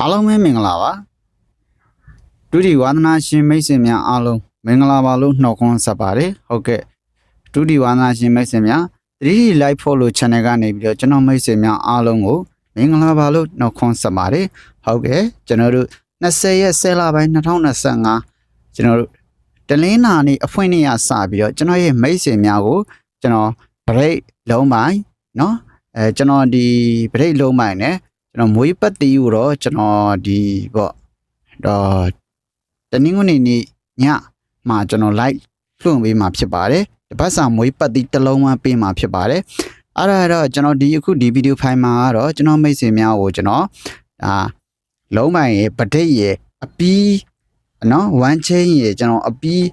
အားလုံးပဲမင်္ဂလာပါဒုတိဝါသနာရှင်မိတ်ဆွေများအားလုံးမင်္ဂလာပါလို့နှုတ်ခွန်းဆက်ပါတယ်ဟုတ်ကဲ့ဒုတိဝါသနာရှင်မိတ်ဆွေများ 3D Live Follow Channel ကနေပြီးတော့ကျွန်တော်မိတ်ဆွေများအားလုံးကိုမင်္ဂလာပါလို့နှုတ်ခွန်းဆက်ပါတယ်ဟုတ်ကဲ့ကျွန်တော်တို့20ရက်10လပိုင်း2025ကျွန်တော်တို့တလင်းနာနေအဖွင့်နေရစပြီးတော့ကျွန်တော်ရဲ့မိတ်ဆွေများကိုကျွန်တော် break လုံးပိုင်းเนาะအဲကျွန်တော်ဒီ break လုံးပိုင်းနဲ့ ကျွန်တော်မွေးပတ်တီးကိုတော့ကျွန်တော်ဒီပေါ့တော့တနင်္ဂနွေနေ့ညမှာကျွန်တော် live လွှင့်ပေးမှာဖြစ်ပါတယ်တပတ်စာမွေးပတ်တီးတစ်လုံးမှပေးမှာဖြစ်ပါတယ်အဲ့ဒါတော့ကျွန်တော်ဒီအခုဒီဗီဒီယိုဖိုင်မှာကတော့ကျွန်တော်မိတ်ဆွေများကိုကျွန်တော်ဒါလုံးမိုင်ရဲ့ဗဒိတ်ရဲ့အပီးနော်ဝမ်းချင်းရဲ့ကျွန်တော်အပီး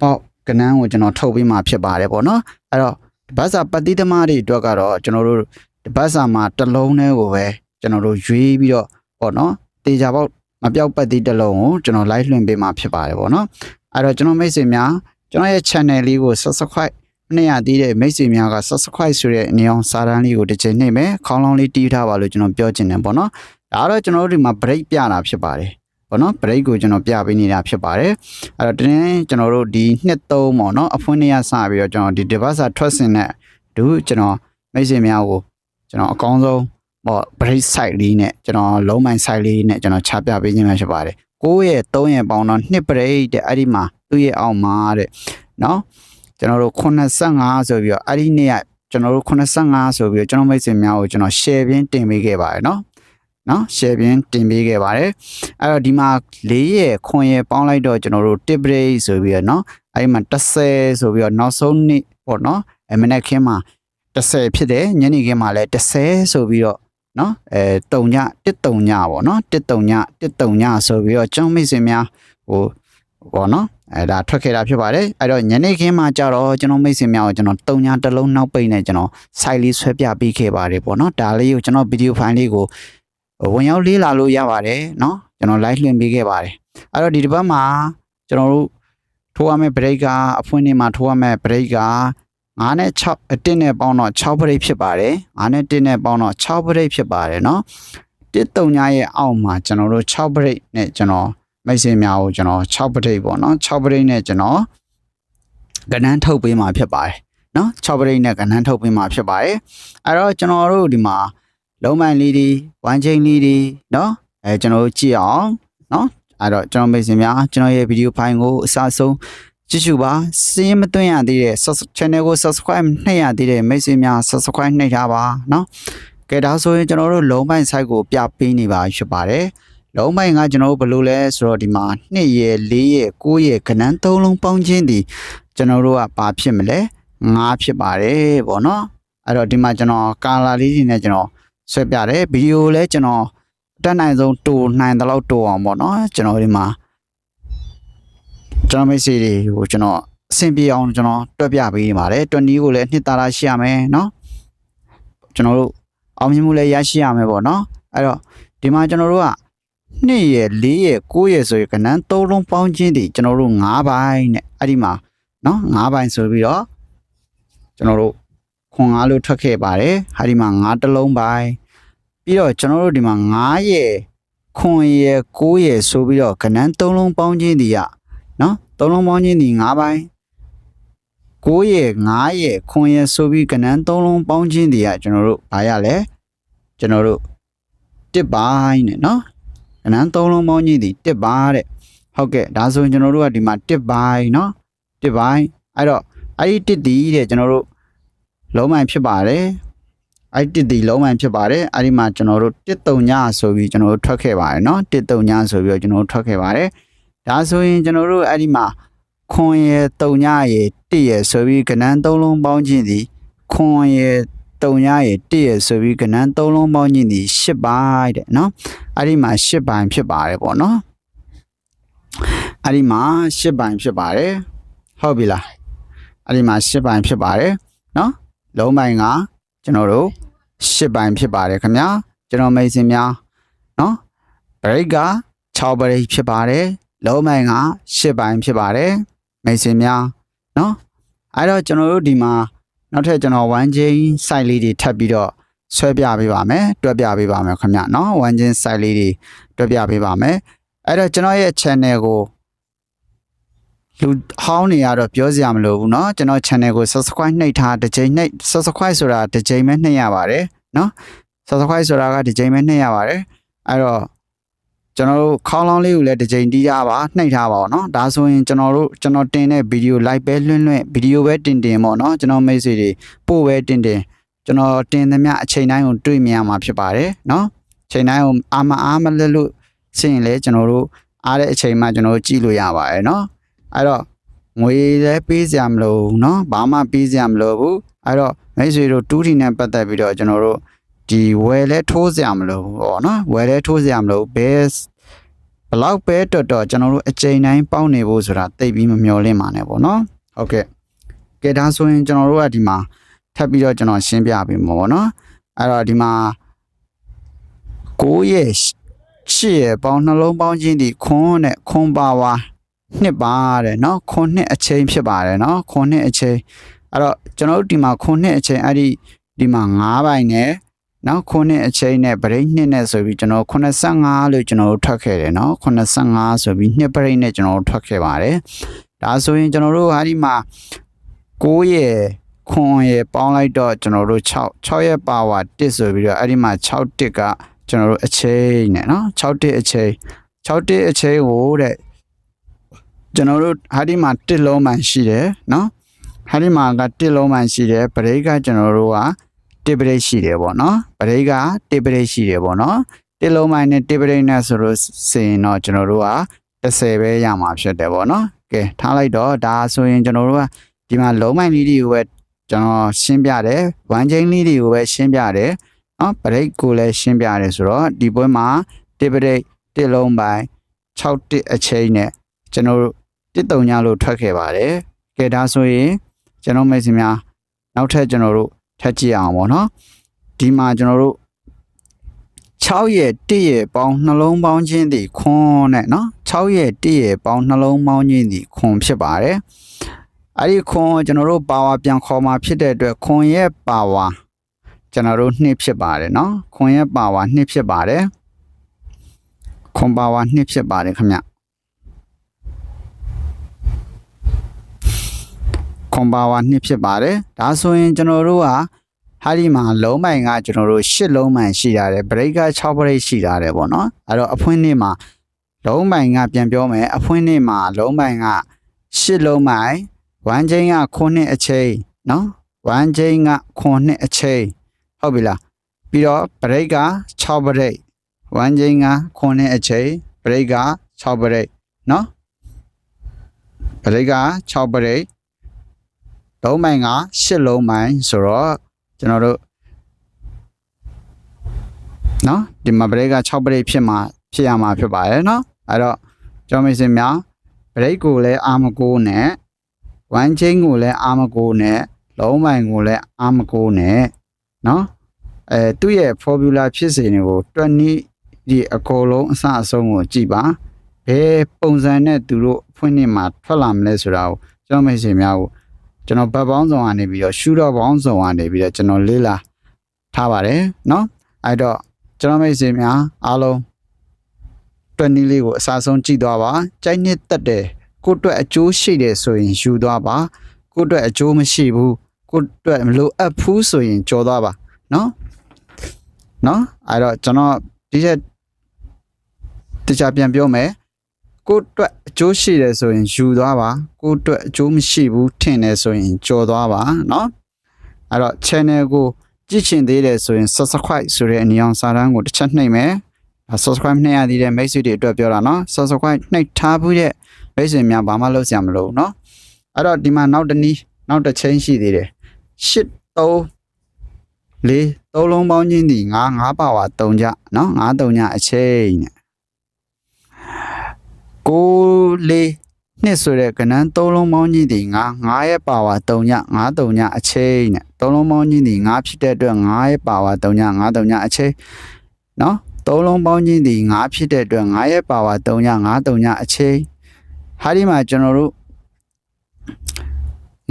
ပေါ့ကနန်းကိုကျွန်တော်ထုတ်ပေးမှာဖြစ်ပါတယ်ပေါ့နော်အဲ့တော့တပတ်စာပတ်တီးသမားတွေအတွက်ကတော့ကျွန်တော်တို့တပတ်စာမှာတစ်လုံးတည်းကိုပဲ ကျွန်တော်တို့ရွေးပြီးတော့ပေါ့နော်တေချာပေါက်မပြောက်ပတ်သည့်တစ်လုံးကိုကျွန်တော် live လွှင့်ပေးမှာဖြစ်ပါတယ်ပေါ့နော်အဲ့တော့ကျွန်တော်မိတ်ဆွေများကျွန်တော်ရဲ့ channel လေးကို subscribe မနေရသေးတဲ့မိတ်ဆွေများက subscribe ဆိုတဲ့နေအောင်စာတန်းလေးကိုတစ်ချိန်နှိပ်မယ်ခေါင်းလောင်းလေးတီးထားပါလို့ကျွန်တော်ပြောချင်တယ်ပေါ့နော်ဒါကတော့ကျွန်တော်တို့ဒီမှာ break ပြတာဖြစ်ပါတယ်ပေါ့နော် break ကိုကျွန်တော်ပြပေးနေတာဖြစ်ပါတယ်အဲ့တော့တင်းကျွန်တော်တို့ဒီနှစ်သုံးပေါ့နော်အဖွင့်နေရစပြီးတော့ကျွန်တော်ဒီ device ထွက်စင်တဲ့ဒုကျွန်တော်မိတ်ဆွေများကိုကျွန်တော်အကောင်းဆုံး ပေါ့ break site လေးနဲ့ကျွန်တော်လုံးမိုင် site လေးနဲ့ကျွန်တော်ချပြပေးခြင်းပဲဖြစ်ပါတယ်6ရဲ့3ရဲ့ပေါင်းတော့2 break တဲ့အဲ့ဒီမှာသူ့ရဲ့အောက်မှာတဲ့နော်ကျွန်တော်တို့85ဆိုပြီးတော့အဲ့ဒီနေ့ကကျွန်တော်တို့85ဆိုပြီးတော့ကျွန်တော်မိတ်ဆွေများကိုကျွန်တော် share ပြင်းတင်ပေးခဲ့ပါတယ်နော်နော် share ပြင်းတင်ပေးခဲ့ပါတယ်အဲ့တော့ဒီမှာ၄ရဲ့ခွန်ရဲ့ပေါင်းလိုက်တော့ကျွန်တော်တို့ tip break ဆိုပြီးတော့နော်အဲ့ဒီမှာ30ဆိုပြီးတော့နောက်ဆုံးနေ့ပေါ့နော်အမနက်ခင်းမှာ30ဖြစ်တယ်ညနေခင်းမှာလည်း30ဆိုပြီးတော့ နော်အဲတုံညတစ်တုံညပေါ့နော်တစ်တုံညတစ်တုံညဆိုပြီးတော့ကျောင်းမိတ်ဆွေများဟိုပေါ့နော်အဲဒါထွက်ခဲ့တာဖြစ်ပါတယ်အဲ့တော့ညနေခင်းမှာကြတော့ကျွန်တော်မိတ်ဆွေများကိုကျွန်တော်တုံညတစ်လုံးနောက်ပိတ်နဲ့ကျွန်တော် site လေးဆွဲပြပေးခဲ့ပါတယ်ပေါ့နော်ဒါလေးကိုကျွန်တော်ဗီဒီယိုဖိုင်လေးကိုဝင်ရောက်လေးလာလို့ရပါတယ်နော်ကျွန်တော် live လွှင့်ပေးခဲ့ပါတယ်အဲ့တော့ဒီတစ်ပတ်မှာကျွန်တော်တို့ထိုးရမယ့် break ကအဖွင့်နေမှာထိုးရမယ့် break က 9နဲ့6အ1နဲ့ပေါင်းတော့6 break ဖြစ်ပါတယ်9နဲ့1နဲ့ပေါင်းတော့6 break ဖြစ်ပါတယ်เนาะတစ်တုံညာရဲ့အောက်မှာကျွန်တော်တို့6 break နဲ့ကျွန်တော်မိတ်ဆွေများကိုကျွန်တော်6 break ပေါ့เนาะ6 break နဲ့ကျွန်တော်ကဏ္ဍထုတ်ပေးမှာဖြစ်ပါတယ်เนาะ6 break နဲ့ကဏ္ဍထုတ်ပေးမှာဖြစ်ပါတယ်အဲ့တော့ကျွန်တော်တို့ဒီမှာလုံးမိုင်လေးတွေဝမ်းချင်းလေးတွေเนาะအဲကျွန်တော်တို့ကြည့်အောင်เนาะအဲ့တော့ကျွန်တော်မိတ်ဆွေများကျွန်တော်ရဲ့ဗီဒီယိုဖိုင်ကိုအစားဆုံး ကြည့်ရှုပါစင်းမသွင်းရသေးတဲ့ channel ကို subscribe နှိပ်ရသေးတဲ့မိတ်ဆွေများ subscribe နှိပ်ထားပါเนาะကဲဒါဆိုရင်ကျွန်တော်တို့လုံးပိုင်း site ကိုပြပေးနေပါဖြစ်ပါတယ်လုံးပိုင်းကကျွန်တော်တို့ဘယ်လိုလဲဆိုတော့ဒီမှာ2ရက်4ရက်9ရက်ကဏ္ဍ3လုံးပေါင်းခြင်းဒီကျွန်တော်တို့ကဘာဖြစ်မလဲ5ဖြစ်ပါတယ်ပေါ့နော်အဲ့တော့ဒီမှာကျွန်တော်ကာလာလေးတွေနဲ့ကျွန်တော်ဆွဲပြတယ်ဗီဒီယိုလည်းကျွန်တော်တက်နိုင်ဆုံးတူနိုင်တဲ့လောက်တူအောင်ပေါ့နော်ကျွန်တော်ဒီမှာ ကျွန်တော်မိတ်ဆွေတွေကိုကျွန်တော်အဆင်ပြေအောင်ကျွန်တော်တွက်ပြပေးနေပါတယ်တွနီးကိုလည်းနှစ်သားသားရှိရမယ်နော်ကျွန်တော်တို့အောင်မြင်မှုလည်းရရှိရမယ်ပေါ့နော်အဲ့တော့ဒီမှာကျွန်တော်တို့က2ရက်4ရက်9ရက်ဆိုရင်ကဏ္ဍ3လုံးပေါင်းခြင်းတွေကျွန်တော်တို့5ပိုင်းနဲ့အဲ့ဒီမှာနော်5ပိုင်းဆိုပြီးတော့ကျွန်တော်တို့ခွန်5လို့ထွက်ခဲ့ပါတယ်ဟာဒီမှာ5တစ်လုံးပိုင်းပြီးတော့ကျွန်တော်တို့ဒီမှာ9ရက်ခွန်ရက်9ရက်ဆိုပြီးတော့ကဏ္ဍ3လုံးပေါင်းခြင်းတွေက နော်3လုံးပေါင်းခြင်းတွေ5ပိုင်း9ရက်9ရက်ခွန်ရက်ဆိုပြီးကဏ္ဍ3လုံးပေါင်းခြင်းတွေကကျွန်တော်တို့ဘာရလဲကျွန်တော်တို့တစ်ပိုင်းနဲ့နော်ကဏ္ဍ3လုံးပေါင်းခြင်းတွေတစ်ပါတဲ့ဟုတ်ကဲ့ဒါဆိုရင်ကျွန်တော်တို့ကဒီမှာတစ်ပိုင်းနော်တစ်ပိုင်းအဲ့တော့အဲ့ဒီတစ်တီးတဲ့ကျွန်တော်တို့လုံးမိုင်ဖြစ်ပါတယ်အဲ့ဒီတစ်တီလုံးမိုင်ဖြစ်ပါတယ်အဲ့ဒီမှာကျွန်တော်တို့တစ်တုံညဆိုပြီးကျွန်တော်တို့ထွက်ခဲ့ပါတယ်နော်တစ်တုံညဆိုပြီးတော့ကျွန်တော်တို့ထွက်ခဲ့ပါတယ် ဒါဆိုရင်ကျွန်တော်တို့အဲ့ဒီမှာခွန်ရယ်တုံညရယ်တစ်ရယ်ဆိုပြီးကဏ္ဍသုံးလုံးပေါင်းခြင်းဒီခွန်ရယ်တုံညရယ်တစ်ရယ်ဆိုပြီးကဏ္ဍသုံးလုံးပေါင်းခြင်းဒီ၈ပိုင်းတဲ့နော်အဲ့ဒီမှာ၈ပိုင်းဖြစ်ပါတယ်ပေါ့နော်အဲ့ဒီမှာ၈ပိုင်းဖြစ်ပါတယ်ဟုတ်ပြီလားအဲ့ဒီမှာ၈ပိုင်းဖြစ်ပါတယ်နော်လုံးပိုင်းကကျွန်တော်တို့၈ပိုင်းဖြစ်ပါတယ်ခင်ဗျာကျွန်တော်မိတ်ဆွေများနော် break က6 break ဖြစ်ပါတယ် လုံးပိုင်းက8ပိုင်းဖြစ်ပါတယ်မိတ်ဆွေများနော်အဲ့တော့ကျွန်တော်တို့ဒီမှာနောက်ထပ်ကျွန်တော်1 chain site လေးတွေထပ်ပြီးတော့ ဆွဲပြပေးပါမယ်တွက်ပြပေးပါမယ်ခင်ဗျနော်ဝမ်းချင်း site လေးတွေတွက်ပြပေးပါမယ်အဲ့တော့ကျွန်တော်ရဲ့ channel ကိုလူဟောင်းနေရတော့ပြောစရာမလိုဘူးเนาะကျွန်တော် channel ကို subscribe နှိပ်ထားတစ်ချိန်နှိပ် subscribe ဆိုတာတစ်ချိန်ပဲနှိပ်ရပါတယ်เนาะ subscribe ဆိုတာကတစ်ချိန်ပဲနှိပ်ရပါတယ်အဲ့တော့ ကျွန်တော်တို့ခေါင်းလောင်းလေးကိုလည်းတစ်ချိန်တီးရပါနှိပ်ထားပါတော့เนาะဒါဆိုရင်ကျွန်တော်တို့ကျွန်တော်တင်တဲ့ဗီဒီယို live ပဲလွှင့်လွှင့်ဗီဒီယိုပဲတင်တင်ပေါ့เนาะကျွန်တော်မိတ်ဆွေတွေပို့ပဲတင်တင်ကျွန်တော်တင်သမျှအချိန်တိုင်းကိုတွေ့မြင်ရမှာဖြစ်ပါတယ်เนาะအချိန်တိုင်းကိုအာမအားမလက်လို့စရင်လေကျွန်တော်တို့အားတဲ့အချိန်မှကျွန်တော်တို့ကြည့်လို့ရပါတယ်เนาะအဲ့တော့ငွေလည်းပေးစရာမလိုဘူးเนาะဘာမှပေးစရာမလိုဘူးအဲ့တော့မိတ်ဆွေတို့တူးထီနဲ့ပတ်သက်ပြီးတော့ကျွန်တော်တို့ ဒီဝယ်လဲထိုးစရာမလိုဘူးပေါ့နော်ဝယ်လဲထိုးစရာမလိုဘယ်ဘလောက်ပဲတော်တော်ကျွန်တော်တို့အချိန်တိုင်းပေါင်းနေဖို့ဆိုတာတိတ်ပြီးမမျောလင့်ပါနဲ့ပေါ့နော်ဟုတ်ကဲ့ကဲဒါဆိုရင်ကျွန်တော်တို့ကဒီမှာထပ်ပြီးတော့ကျွန်တော်ရှင်းပြပေးမှာပေါ့နော်အဲ့တော့ဒီမှာ9ရဲ့8ရဲ့ပေါင်းနှလုံးပေါင်းချင်းဒီခွန်းနဲ့ခွန်းပါဝါနှစ်ပါတဲ့เนาะခွန်းနှစ်အချိန်ဖြစ်ပါတယ်เนาะခွန်းနှစ်အချိန်အဲ့တော့ကျွန်တော်တို့ဒီမှာခွန်းနှစ်အချိန်အဲ့ဒီဒီမှာ9ပိုင်းနဲ့ နောက်ခုနှစ်အချိန်နဲ့ဗရိတ်နှစ်နဲ့ဆိုပြီးကျွန်တော်85လို့ကျွန်တော်တို့ထွက်ခဲ့တယ်နော်85ဆိုပြီးနှစ်ဗရိတ်နဲ့ကျွန်တော်တို့ထွက်ခဲ့ပါတယ်ဒါဆိုရင်ကျွန်တော်တို့ဟာဒီမှာ9ရဲ့ခွန်ရဲ့ပေါင်းလိုက်တော့ကျွန်တော်တို့6 6ရဲ့ power 1ဆိုပြီးတော့အဲ့ဒီမှာ6 1ကကျွန်တော်တို့အချိန်နဲ့နော်6 1အချိန်6 1အချိန်ကိုတဲ့ကျွန်တော်တို့ဟာဒီမှာ1လုံးမှန်ရှိတယ်နော်ဟာဒီမှာက1လုံးမှန်ရှိတယ်ဗရိတ်ကကျွန်တော်တို့က တစ်ပရိတ်ရှိတယ်ပေါ့နော်ပရိတ်ကတစ်ပရိတ်ရှိတယ်ပေါ့နော်တစ်လုံးမိုင်းနဲ့တစ်ပရိတ်နဲ့ဆိုလို့စရင်တော့ကျွန်တော်တို့က30ပဲရမှာဖြစ်တယ်ပေါ့နော်ကဲထားလိုက်တော့ဒါဆိုရင်ကျွန်တော်တို့ကဒီမှာလုံးမိုင်းလေးတွေကိုပဲကျွန်တော်ရှင်းပြတယ်ဝမ်ချင်းလေးတွေကိုပဲရှင်းပြတယ်နော်ပရိတ်ကိုလည်းရှင်းပြတယ်ဆိုတော့ဒီပွဲမှာတစ်ပရိတ်တစ်လုံးမိုင်း6တစ်အချိန်နဲ့ကျွန်တော်တို့တစ်တုံညာလို့ထွက်ခဲ့ပါတယ်ကဲဒါဆိုရင်ကျွန်တော်မိတ်ဆွေများနောက်ထပ်ကျွန်တော်တို့ ထပ်ကြည့်အောင်ပေါ့နော်ဒီမှာကျွန်တော်တို့6ရဲ့1ရဲ့ပေါင်းနှလုံးပေါင်းခြင်းသည်ခွန်းနဲ့နော်6ရဲ့1ရဲ့ပေါင်းနှလုံးပေါင်းခြင်းသည်ခွန်းဖြစ်ပါတယ်အဲ့ဒီခွန်းကိုကျွန်တော်တို့ပါဝါပြန်ခေါ်มาဖြစ်တဲ့အတွက်ခွန်းရဲ့ပါဝါကျွန်တော်တို့2ဖြစ်ပါတယ်နော်ခွန်းရဲ့ပါဝါ2ဖြစ်ပါတယ်ခွန်ပါဝါ2ဖြစ်ပါတယ်ခင်ဗျ ခွန်ပါဝါ2ဖြစ်ပါတယ်ဒါဆိုရင်ကျွန်တော်တို့ကဟာဒီမှာလုံးမိုင်ကကျွန်တော်တို့8လုံးမိုင်ရှိရတယ်ဗရိတ်က6ဗရိတ်ရှိရတယ်ပေါ့နော်အဲ့တော့အဖွင့်နေ့မှာလုံးမိုင်ကပြန်ပြောမယ်အဖွင့်နေ့မှာလုံးမိုင်က8လုံးမိုင်ဝမ်းချင်းက9အချိန်နော်ဝမ်းချင်းက9အချိန်ဟုတ်ပြီလားပြီးတော့ဗရိတ်က6ဗရိတ်ဝမ်းချင်းက9အချိန်ဗရိတ်က6ဗရိတ်နော်ဗရိတ်က6ဗရိတ် လုံးမိုင်က8လုံးမိုင်ဆိုတော့ကျွန်တော်တို့နော်ဒီမှာ break က6 break ဖြစ်မှာဖြစ်ရမှာဖြစ်ပါတယ်နော်အဲ့တော့ကျောင်းမိတ်ဆွေများ break ကိုလည်းအာမကိုနဲ့ one chain ကိုလည်းအာမကိုနဲ့လုံးမိုင်ကိုလည်းအာမကိုနဲ့နော်အဲသူ့ရဲ့ formula ဖြစ်စဉ်တွေကိုတွက်နည်းဒီအကုန်လုံးအစအဆုံးကိုကြည့်ပါဘယ်ပုံစံနဲ့သူတို့အဖွင့်နေမှာထွက်လာမလဲဆိုတာကိုကျောင်းမိတ်ဆွေများကို ကျွန်တော်ဘက်ပေါင်းဆောင်ကနေပြီးတော့ရှူတော့ပေါင်းဆောင်ကနေပြီးတော့ကျွန်တော်လေးလာထားပါတယ်เนาะအဲ့တော့ကျွန်တော်မိတ်ဆွေများအားလုံးတွက်နည်းလေးကိုအစားဆုံးကြည့်သွားပါကြိုက်နှစ်တက်တယ်ကိုယ့်အတွက်အကျိုးရှိတယ်ဆိုရင်ယူသွားပါကိုယ့်အတွက်အကျိုးမရှိဘူးကိုယ့်အတွက်မလိုအပ်ဘူးဆိုရင်ကြော်သွားပါเนาะเนาะအဲ့တော့ကျွန်တော်ဒီချက်တခြားပြန်ပြောမယ် ကိုယ့်အတွက်အကျိုးရှိတယ်ဆိုရင်ယူသွားပါကိုယ့်အတွက်အကျိုးမရှိဘူးထင်တယ်ဆိုရင်ကြော်သွားပါเนาะအဲ့တော့ channel ကိုကြည့်ချင်သေးတယ်ဆိုရင် subscribe ဆိုတဲ့အနီအောင်စာတန်းကိုတစ်ချက်နှိပ်မယ်ဒါ subscribe နှိပ်ရသေးတဲ့မိတ်ဆွေတွေအတွက်ပြောတာเนาะ subscribe နှိပ်ထားဘူးတဲ့မိတ်ဆွေများဘာမှလုပ်စရာမလိုဘူးเนาะအဲ့တော့ဒီမှာနောက်တစ်နည်းနောက်တစ်ချိန်ရှိသေးတယ်8 3လေးသုံးလုံးပေါင်းချင်းဒီ9 9ပါဝါ3ကြเนาะ9 3ညအချိန်နဲ့ 6လေးနှစ်ဆိုတဲ့ကဏ္ဍသုံးလုံးပေါင်းကြီးဒီ9 9ရဲ့ပါဝါ3ည9 3ညအချိန်နဲ့သုံးလုံးပေါင်းကြီးဒီ9ဖြစ်တဲ့အတွက်9ရဲ့ပါဝါ3ည9 3ညအချိန်နော်သုံးလုံးပေါင်းကြီးဒီ9ဖြစ်တဲ့အတွက်9ရဲ့ပါဝါ3ည9 3ညအချိန်ဟာဒီမှာကျွန်တော်တို့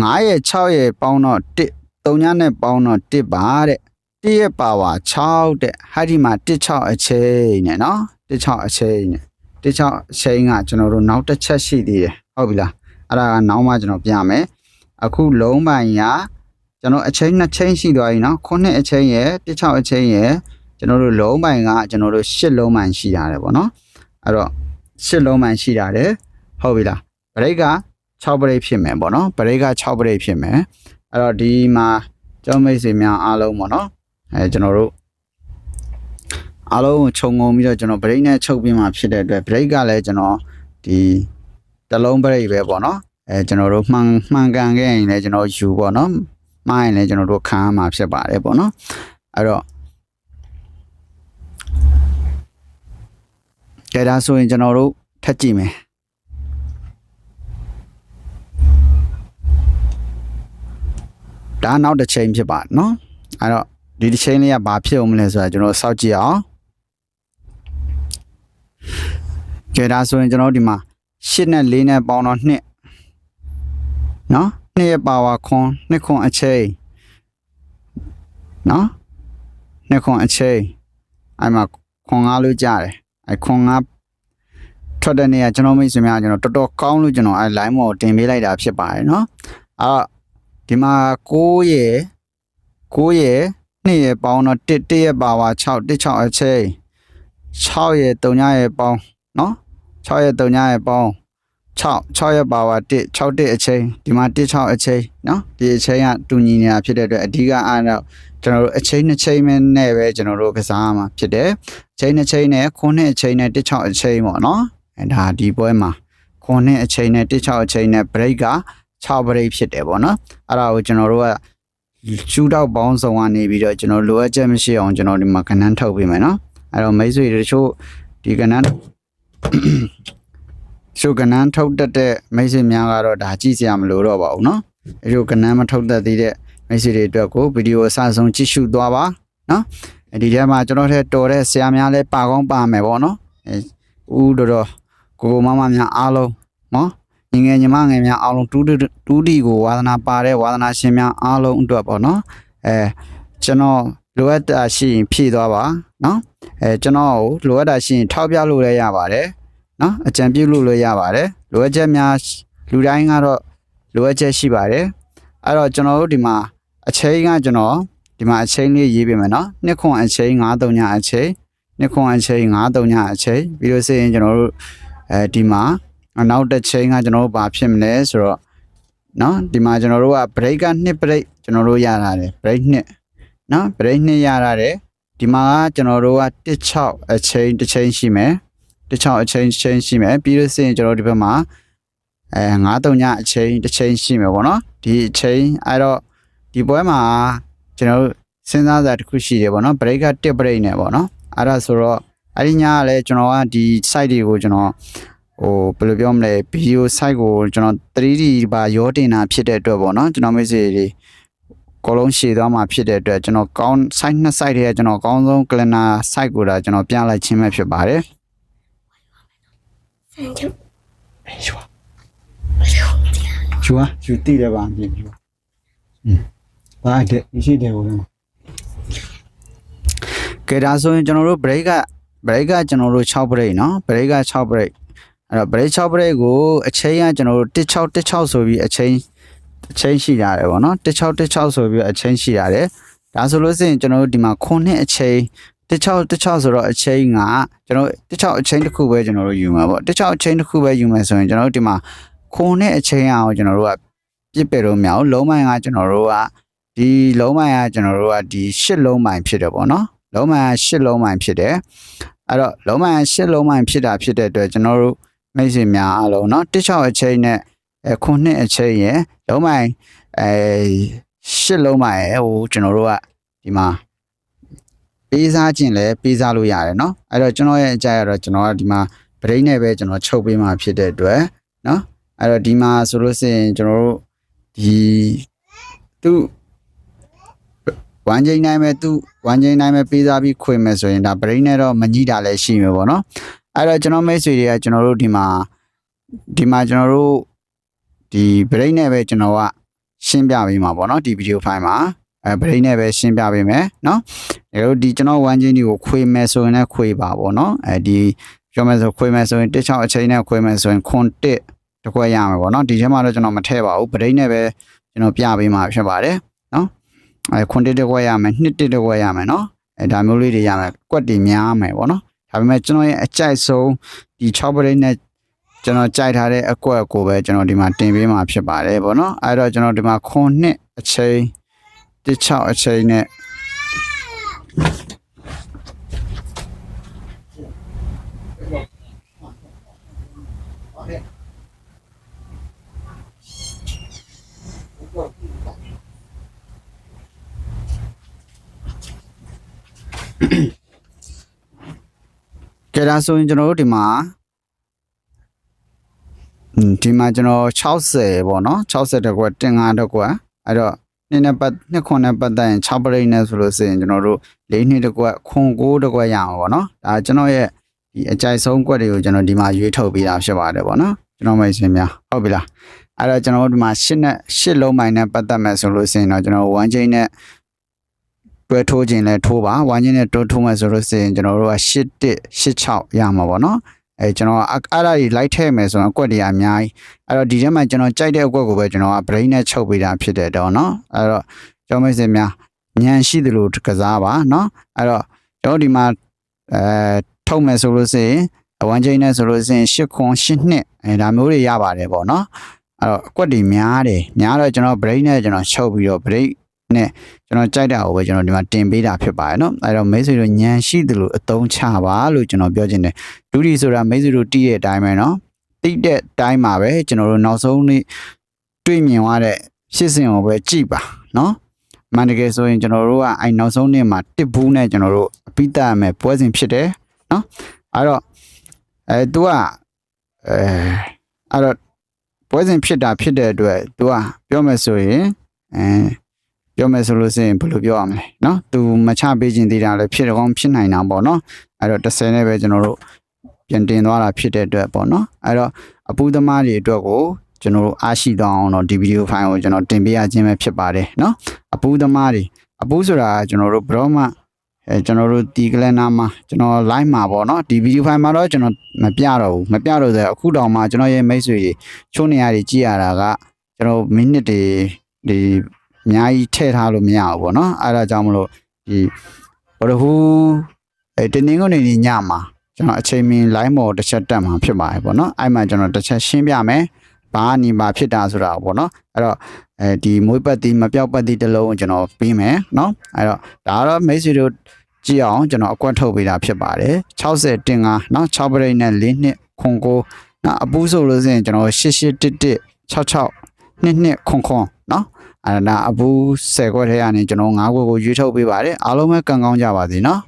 9ရဲ့6ရဲ့ပေါင်းတော့1 3ညနဲ့ပေါင်းတော့1ပါတဲ့1ရဲ့ပါဝါ6တဲ့ဟာဒီမှာ16အချိန်နဲ့နော်16အချိန်နဲ့ 16အချိန်ကကျွန်တော်တို့နောက်တစ်ချက်ရှိသေးတယ်ဟုတ်ပြီလားအဲ့ဒါကနောက်မှကျွန်တော်ပြမယ်အခုလုံးပိုင်ကကျွန်တော်အချိန်နှစ်ချိန်ရှိသွားပြီနော်ခုနှစ်အချိန်ရယ်16အချိန်ရယ်ကျွန်တော်တို့လုံးပိုင်ကကျွန်တော်တို့10လုံးပိုင်ရှိရတယ်ပေါ့နော်အဲ့တော့10လုံးပိုင်ရှိရတယ်ဟုတ်ပြီလားဘရိတ်က6ဘရိတ်ဖြစ်မယ်ပေါ့နော်ဘရိတ်က6ဘရိတ်ဖြစ်မယ်အဲ့တော့ဒီမှာကျောင်းမိတ်ဆွေများအားလုံးပေါ့နော်အဲကျွန်တော်တို့ အားလုံးကိုခြုံငုံပြီးတော့ကျွန်တော်ဘရိတ်နဲ့ချုပ်ပြီးမှဖြစ်တဲ့အတွက်ဘရိတ်ကလည်းကျွန်တော်ဒီတစ်လုံးဘရိတ်ပဲပေါ့နော်အဲကျွန်တော်တို့မှန်မှန်ကန်ခဲ့ရင်လည်းကျွန်တော်ယူပေါ့နော်မှားရင်လည်းကျွန်တော်တို့ခံရမှာဖြစ်ပါတယ်ပေါ့နော်အဲ့တော့ကဲဒါဆိုရင်ကျွန်တော်တို့ထပ်ကြည့်မယ်ဒါနောက်တစ်ချိန်ဖြစ်ပါနော်အဲ့တော့ဒီတစ်ချိန်လေးကဘာဖြစ်အောင်မလဲဆိုတာကျွန်တော်စောင့်ကြည့်အောင် ကဲဒါဆိုရင်ကျွန်တော်တို့ဒီမှာ8နဲ့4နဲ့ပေါင်းတော့2နော်2ရဲ့ပါဝါခွန်2ခွန်အချိန်နော်2ခွန်အချိန်အဲ့မှာခွန်5လို့ကြားတယ်အဲ့ခွန်5ထွက်တဲ့နေရာကျွန်တော်မိတ်ဆွေများကျွန်တော်တော်တော်ကောင်းလို့ကျွန်တော်အဲ့ line မော်တင်ပေးလိုက်တာဖြစ်ပါတယ်နော်အဲ့ဒီမှာ9ရဲ့9ရဲ့2ရဲ့ပေါင်းတော့1 1ရဲ့ပါဝါ6 1 6အချိန်6ရဲ့3ရဲ့ပေါင်းနော် 6ရဲ့3ရဲ့ပေါင်း6 6ရဲ့ပါဝါ1 6 1အချိန်ဒီမှာ1 6အချိန်နော်ဒီအချိန်ကတူညီနေတာဖြစ်တဲ့အတွက်အဓိကအားတော့ကျွန်တော်တို့အချိန်နှစ်ချိန်နဲ့ပဲကျွန်တော်တို့ကစားရမှာဖြစ်တယ်အချိန်နှစ်ချိန်နဲ့ခုနှစ်အချိန်နဲ့1 6အချိန်ပေါ့နော်အဲဒါဒီပွဲမှာခုနှစ်အချိန်နဲ့1 6အချိန်နဲ့ break က6 break ဖြစ်တယ်ပေါ့နော်အဲ့ဒါကိုကျွန်တော်တို့ကရှူတောက်ပေါင်းစုံကနေပြီးတော့ကျွန်တော်လိုအပ်ချက်မရှိအောင်ကျွန်တော်ဒီမှာကဏ္ဍထုတ်ပေးမယ်နော်အဲ့တော့မိတ်ဆွေတို့ချို့ဒီကဏ္ဍ ရှုကဏ္ဍထုတ်တတ်တဲ့မိတ်ဆွေများကတော့ဒါကြည့်စရာမလိုတော့ပါဘူးเนาะအဲလိုကဏ္ဍမထုတ်တတ်သေးတဲ့မိတ်ဆွေတွေအတွက်ကိုဗီဒီယိုအစဆုံးကြည့်ရှုသွားပါเนาะအဲဒီထဲမှာကျွန်တော်တို့တော်တဲ့ဆရာများလည်းပါကောင်းပါမယ်ပေါ့เนาะအဲဦးတော်တော်ကိုကိုမမများအားလုံးเนาะညီငယ်ညီမငယ်များအားလုံးတူးတူးတီကိုဝါသနာပါတဲ့ဝါသနာရှင်များအားလုံးအတွက်ပေါ့เนาะအဲကျွန်တော်လိုအပ်တာရှိရင်ဖြည့်သွားပါเนาะ အဲကျွန်တော်ကိုလိုအပ်တာရှိရင်ထောက်ပြလို့လည်းရပါတယ်နော်အကြံပြုလို့လည်းရပါတယ်လိုအပ်ချက်များလူတိုင်းကတော့လိုအပ်ချက်ရှိပါတယ်အဲ့တော့ကျွန်တော်တို့ဒီမှာအချိန်ကကျွန်တော်ဒီမှာအချိန်လေးရေးပေးမယ်နော်နှစ်ခွန်အချိန်9 3ညအချိန်နှစ်ခွန်အချိန်9 3ညအချိန်ပြီးလို့ဆိုရင်ကျွန်တော်တို့အဲဒီမှာနောက်တစ်ချိန်ကကျွန်တော်တို့ဘာဖြစ်မလဲဆိုတော့နော်ဒီမှာကျွန်တော်တို့က break က2 break ကျွန်တော်တို့ရတာတယ် break 2နော် break 2ရတာတယ် ဒီမှာကကျွန်တော်တို့က16အချိန်တစ်ချိန်ရှိမယ်တစ်ချောင်းအချိန်ချင်းရှိမယ်ပြီးလို့ရှိရင်ကျွန်တော်ဒီဘက်မှာအဲ9-3ညအချိန်တစ်ချိန်ရှိမယ်ပေါ့နော်ဒီအချိန်အဲ့တော့ဒီပွဲမှာကျွန်တော်စဉ်းစားစာတစ်ခုရှိတယ်ပေါ့နော် break က1 break နဲ့ပေါ့နော်အဲ့ဒါဆိုတော့အဲ့ဒီညကလည်းကျွန်တော်ကဒီ site တွေကိုကျွန်တော်ဟိုဘယ်လိုပြောမလဲ video site ကိုကျွန်တော် 3D ပါရောတင်တာဖြစ်တဲ့အတွက်ပေါ့နော်ကျွန်တော်မိတ်ဆွေတွေ ကိုလုံးရှည်သွားမှာဖြစ်တဲ့အတွက်ကျွန်တော်ကောင်း site နှစ် site တွေကကျွန်တော်အကောင်းဆုံး cleaner site ကိုဒါကျွန်တော်ပြန်လိုက်ခြင်းပဲဖြစ်ပါတယ်ဆန်ချုပ်ယူပါယူပါယူတည်တယ်ပါမြင်ပြီပါอืมဘာတဲ့ရှိတယ်ဟိုလုံးကဲဒါဆိုရင်ကျွန်တော်တို့ break က break ကကျွန်တော်တို့6 break เนาะ break က6 break အဲ့တော့ break 6 break ကိုအချိန်ကကျွန်တော်တို့1616ဆိုပြီးအချိန် အချိန်ရှိရတယ်ပေါ့เนาะ16 16ဆိုပြီးအချိန်ရှိရတယ်ဒါဆိုလို့ရှိရင်ကျွန်တော်တို့ဒီမှာခုနှစ်အချိန်16 16ဆိုတော့အချိန်ကကျွန်တော်16အချိန်တစ်ခုပဲကျွန်တော်တို့ယူမှာပေါ့16အချိန်တစ်ခုပဲယူမယ်ဆိုရင်ကျွန်တော်တို့ဒီမှာခုနှစ်အချိန်အောင်ကျွန်တော်တို့ကပြစ်ပယ်လို့မရဘူးလုံးမိုင်ကကျွန်တော်တို့ကဒီလုံးမိုင်ကကျွန်တော်တို့ကဒီ8လုံးမိုင်ဖြစ်တယ်ပေါ့နော်လုံးမိုင်က8လုံးမိုင်ဖြစ်တယ်အဲ့တော့လုံးမိုင်က8လုံးမိုင်ဖြစ်တာဖြစ်တဲ့အတွက်ကျွန်တော်တို့မိတ်ဆွေများအားလုံးเนาะ16အချိန်နဲ့အဲ ခုနှစ်အချိန်ရယ်လုံးမိုင်အဲ8လုံးမိုင်ရယ်ဟိုကျွန်တော်တို့ကဒီမှာ ပေးစားခြင်းလည်းပေးစားလို့ရတယ်เนาะအဲ့တော့ကျွန်တော်ရဲ့အကြိုက်ကတော့ကျွန်တော်ကဒီမှာဗရိတ်နဲ့ပဲကျွန်တော်ချုပ်ပေးมาဖြစ်တဲ့အတွက်เนาะအဲ့တော့ဒီမှာဆိုလို့ရှိရင်ကျွန်တော်တို့ဒီသူဝမ်ချိန်နိုင်မဲ့သူဝမ်ချိန်နိုင်မဲ့ပေးစားပြီးခွေမယ်ဆိုရင်ဒါဗရိတ်နဲ့တော့မညှိတာလည်းရှိမှာပေါ့เนาะအဲ့တော့ကျွန်တော်မိတ်ဆွေတွေကကျွန်တော်တို့ဒီမှာဒီမှာကျွန်တော်တို့ ဒီဘရိတ်နဲ့ပဲကျွန်တော်ကရှင်းပြပေးမှာပေါ့နော်ဒီဗီဒီယိုဖိုင်မှာအဲဘရိတ်နဲ့ပဲရှင်းပြပေးမယ်နော်ဒါလို့ဒီကျွန်တော်ဝမ်းချင်းတွေကိုခွေမယ်ဆိုရင်လည်းခွေပါပေါ့နော်အဲဒီပြောမယ်ဆိုခွေမယ်ဆိုရင်တစ်ချောင်းအချိန်နဲ့ခွေမယ်ဆိုရင်ခွန်တစ်တစ်ခွက်ရမယ်ပေါ့နော်ဒီထဲမှာတော့ကျွန်တော်မထည့်ပါဘူးဗရိတ်နဲ့ပဲကျွန်တော်ပြပေးမှာဖြစ်ပါတယ်နော်အဲခွန်တစ်တစ်ခွက်ရမယ်နှစ်တစ်တစ်ခွက်ရမယ်နော်အဲဒါမျိုးလေးတွေရမယ်ကွက်တွေများမယ်ပေါ့နော်ဒါပေမဲ့ကျွန်တော်ရဲ့အကြိုက်ဆုံးဒီ6ပရိတ်နဲ့ ကျွန်တော်ကြိုက်ထားတဲ့အကွက်ကိုပဲကျွန်တော်ဒီမှာတင်ပေးမှာဖြစ်ပါတယ်ဗောနော်အဲ့တော့ကျွန်တော်ဒီမှာခွန်နှစ်အချိန်တစ်ချောက်အချိန်နဲ့ကြဒါဆိုရင်ကျွန်တော်တို့ဒီမှာอืม ဒီမှာကျွန်တော်60ပေါ့နော်60တကွက်တင်5တကွက်အဲ့တော့နှစ်နဲ့ပတ်နှစ်ခွန်နဲ့ပတ်သက်ရင်6ပရိတ်နဲ့ဆိုလို့ရှိရင်ကျွန်တော်တို့၄နှစ်တကွက်ခွန်9တကွက်ရအောင်ပေါ့နော်ဒါကျွန်တော်ရဲ့ဒီအကြိုက်ဆုံးကွက်တွေကိုကျွန်တော်ဒီမှာရွေးထုတ်ပေးတာဖြစ်ပါတယ်ပေါ့နော်ကျွန်တော်မိတ်ဆွေများဟုတ်ပြီလားအဲ့တော့ကျွန်တော်တို့ဒီမှာ8နဲ့8လုံးမိုင်နဲ့ပတ်သက်မယ်ဆိုလို့ရှိရင်တော့ကျွန်တော်1ချိန်နဲ့တွဲထိုးခြင်းလဲထိုးပါ1ချိန်နဲ့တွဲထိုးမယ်ဆိုလို့ရှိရင်ကျွန်တော်တို့က8 1 86ရမှာပေါ့နော် အဲကျွန်တော်အဲ့အဲ့ဒါကြီးလိုက်ထည့်မယ်ဆိုရင်အကွက်တွေအများကြီးအဲ့တော့ဒီထဲမှာကျွန်တော်ကြိုက်တဲ့အကွက်ကိုပဲကျွန်တော်က brain နဲ့ချုပ်ပေးတာဖြစ်တယ်တော့เนาะအဲ့တော့ကျောင်းမိတ်ဆွေများညံရှိသလိုကစားပါเนาะအဲ့တော့ကျွန်တော်ဒီမှာအဲထုတ်မယ်ဆိုလို့ရှိရင်အဝမ်းချင်းနဲ့ဆိုလို့ရှိရင်၈ခွန်၈နှစ်အဲဒါမျိုးတွေရပါတယ်ပေါ့เนาะအဲ့တော့အကွက်တွေများတယ်များတော့ကျွန်တော် brain နဲ့ကျွန်တော်ချုပ်ပြီးတော့ brain နဲ့ကျွန်တော်ကြိုက်တာကိုပဲကျွန်တော်ဒီမှာတင်ပေးတာဖြစ်ပါတယ်เนาะအဲ့တော့မိတ်ဆွေတို့ညံရှိသလိုအသုံးချပါလို့ကျွန်တော်ပြောချင်တယ် ဒူဒီဆိုတာမိတ်ဆွေတို့တီးတဲ့အတိုင်းပဲเนาะတိတ်တဲ့အတိုင်းမှာပဲကျွန်တော်တို့နောက်ဆုံးနေ့တွေ့မြင်သွားတဲ့ဖြစ်စဉ်ကိုပဲကြည့်ပါเนาะမန်တကယ်ဆိုရင်ကျွန်တော်တို့ကအဲနောက်ဆုံးနေ့မှာတစ်ဘူးနဲ့ကျွန်တော်တို့အပိတရမယ်ပွဲစဉ်ဖြစ်တယ်เนาะအဲ့တော့အဲ तू ကအဲအဲ့တော့ပွဲစဉ်ဖြစ်တာဖြစ်တဲ့အတွက် तू ကပြောမယ်ဆိုရင်အဲ ပြောမယ်ဆိုလို့ရှိရင်ဘယ်လိုပြောရမလဲเนาะ तू မချပေးခြင်းသေးတာလည်းဖြစ်တော့ဖြစ်နိုင်တာပေါ့เนาะအဲ့တော့30နဲ့ပဲကျွန်တော်တို့ ပြန်တင်သွားတာဖြစ်တဲ့အတွက်ပေါ့နော်အဲ့တော့အပူသမားတွေအတွက်ကိုကျွန်တော်တို့အားရှိသွားအောင်တော့ဒီဗီဒီယိုဖိုင်ကိုကျွန်တော်တင်ပေးရခြင်းပဲဖြစ်ပါတယ်နော်အပူသမားတွေအပူဆိုတာကကျွန်တော်တို့ဘရောမအဲကျွန်တော်တို့ဒီကလန်နာမှာကျွန်တော် live မှာပေါ့နော်ဒီဗီဒီယိုဖိုင်မှာတော့ကျွန်တော်မပြတော့ဘူးမပြတော့ဆိုအခုတောင်မှကျွန်တော်ရဲ့မိတ်ဆွေတွေချိုးနေရတွေကြည့်ရတာကကျွန်တော်မိနစ်တွေဒီ အများကြီးထည့်ထားလို့မရဘူးပေါ့နော်အဲ့ဒါကြောင့်မလို့ဒီဘရဟူအဲတနင်္ဂနွေနေ့ညမှာကျွန်တော်အချိန်မီ line မော်တစ်ချက်တက်မှာဖြစ်ပါတယ်ပေါ့နော်အဲ့မှာကျွန်တော်တစ်ချက်ရှင်းပြမယ်ဘာအနေမှာဖြစ်တာဆိုတာပေါ့နော်အဲ့တော့အဲဒီမွေးပတ်တိမပြောက်ပတ်တိတလုံးကျွန်တော်ပြီးမယ်နော်အဲ့တော့ဒါကတော့မိတ်ဆွေတို့ကြည့်အောင်ကျွန်တော်အကွက်ထုတ်ပေးတာဖြစ်ပါတယ်60တင်ကနော်6ပရိတ်နဲ့4နှစ်ခွန်ကိုနော်အပူးဆိုလို့ဆိုရင်ကျွန်တော်8811 66 22ခွန်ခွန်နော် အဲ့ဒါအပူ10ခွက်ထဲကနေကျွန်တော်9ခွက်ကိုရွေးထုတ်ပေးပါတယ်အားလုံးပဲကံကောင်းကြပါစေနော်